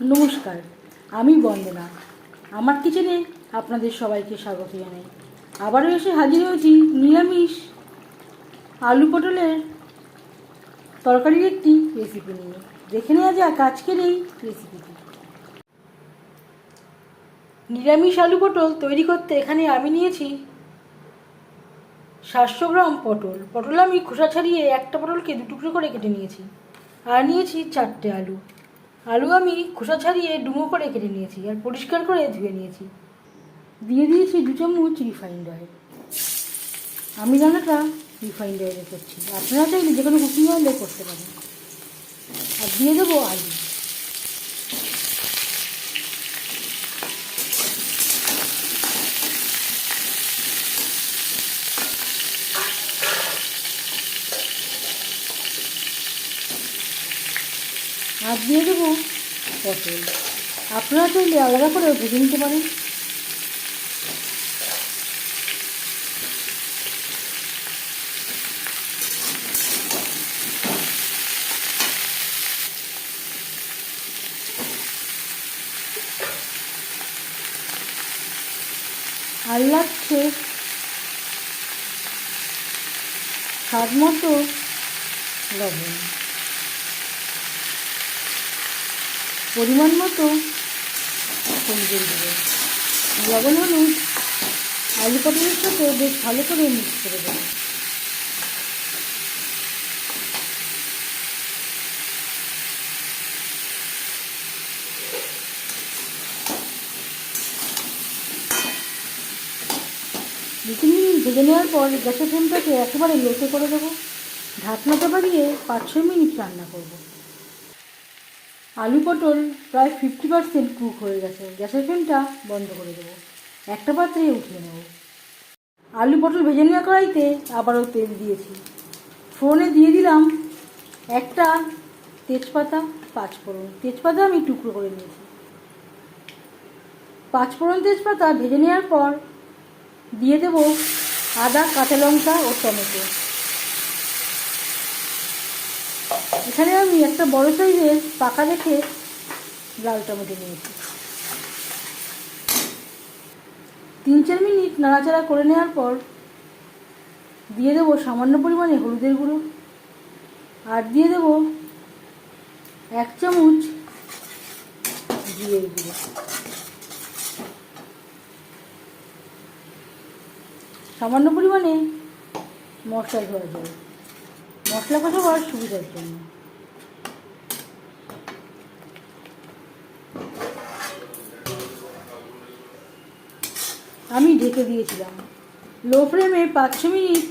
নমস্কার, আমি বন্দনা। আমার কিচেনে আপনাদের সবাইকে স্বাগত জানাই। আবারও এসে হাজির হয়েছি নিরামিষ আলু পটলের তরকারির একটি রেসিপি নিয়ে। দেখে নেওয়া যাক আজকের এই রেসিপিটি নিরামিষ আলু পটল তৈরি করতে এখানে আমি নিয়েছি সাতশো গ্রাম পটল। পটল আমি খোসা ছাড়িয়ে একটা পটলকে দু টুকরো করে কেটে নিয়েছি। আর নিয়েছি চারটে আলু। আলু আমি খোসা ছাড়িয়ে ডুমো করে কেটে নিয়েছি আর পরিষ্কার করে ধুয়ে নিয়েছি। দিয়ে দিয়েছি দু চামচ রিফাইন্ড অয়েল আমি রান্নাটা রিফাইন্ড অয়েলে করছি। আপনারা চাইলে যে কোনো কুকিং অয়েলে করতে পারেন। আর দিয়ে দেবো আলু। আর দিয়ে দেবো? পটল। আপনারা চাইলে আলাদা করে ভেজে নিতে পারেন। আর লাগছে স্বাদ মতো লবণ। পরিমাণ মতো হলুদের গুঁড়ো লবণ হলুদ আলু পটলের সাথে বেশ ভালো করে মিক্স করে দেবো। দু তিন মিনিট ভেজে নেওয়ার পর গ্যাসের ফ্লেমটাকে একেবারে লোতে করে দেবো। ঢাকনাটা বাড়িয়ে পাঁচ ছয় মিনিট রান্না করব। আলু পটল প্রায় ফিফটি পার্সেন্ট কুক হয়ে গেছে। গ্যাসের ফ্লেমটা বন্ধ করে দেবো। একটা পাত্রে উঠিয়ে নেব। আলু পটল ভেজে নেওয়া কড়াইতে আবারও তেল দিয়েছি। ফোড়নে দিয়ে দিলাম একটা তেজপাতা পাঁচফোড়ন। তেজপাতা আমি টুকরো করে নিয়েছি। পাঁচফোড়ন তেজপাতা ভেজে নেওয়ার পর দিয়ে দেবো আদা, কাঁচা লঙ্কা ও টমেটো। এখানে আমি একটা বড় সাইজের পাকা রেখে লাল টমেটো নিয়েছি। তিন চার মিনিট নাড়াচাড়া করে নেওয়ার পর দিয়ে দেবো সামান্য পরিমাণে হলুদের গুঁড়ো আর দিয়ে দেবো এক চামচ জিরের গুঁড়ো। সামান্য পরিমাণে মশলা ধোয়া জল মশলা কষাবার সুবিধার জন্য আমি ঢেকে দিয়েছিলাম। লো ফ্লেমে পাঁচ ছ মিনিট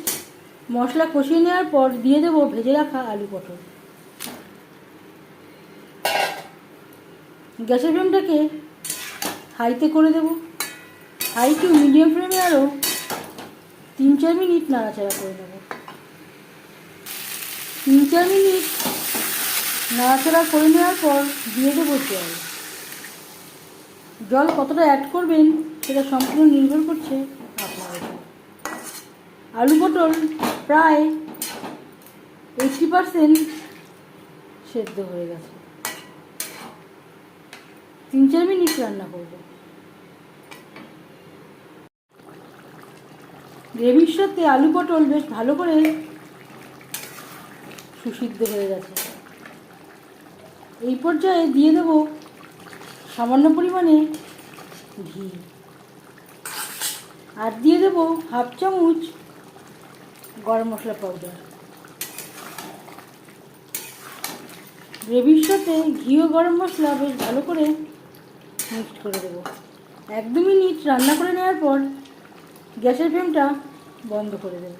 মশলা কষিয়ে নেওয়ার পর দিয়ে দেবো ভেজে রাখা আলু পটল। গ্যাসের ফ্লেমটাকে হাইতে করে দেবো। হাই টু মিডিয়াম ফ্লেমে আরও তিন চার মিনিট নাড়াচাড়া করে নেব। তিন চার মিনিট নাড়াচাড়া করে নেওয়ার পর দিয়ে দেবো জল। জল কতটা অ্যাড করবেন সেটা সম্পূর্ণ নির্ভর করছে আপনার আলু পটল প্রায় এইটটি পারসেন্ট সেদ্ধ হয়ে গেছে। তিন চার মিনিট রান্না করব। গ্রেভির সাথে আলু পটল বেশ ভালো করে সুসিদ্ধ হয়ে গেছে। এই পর্যায়ে দিয়ে দেব সামান্য পরিমাণে ঘি। আর দিয়ে দেব হাফ চামচ গরম মশলা পাউডার গ্রেভির সাথে ঘি ও গরম মশলা বেশ ভালো করে মিক্সড করে দেবো। এক দু মিনিট রান্না করে নেওয়ার পর গ্যাসের ফ্লেমটা বন্ধ করে দেবো।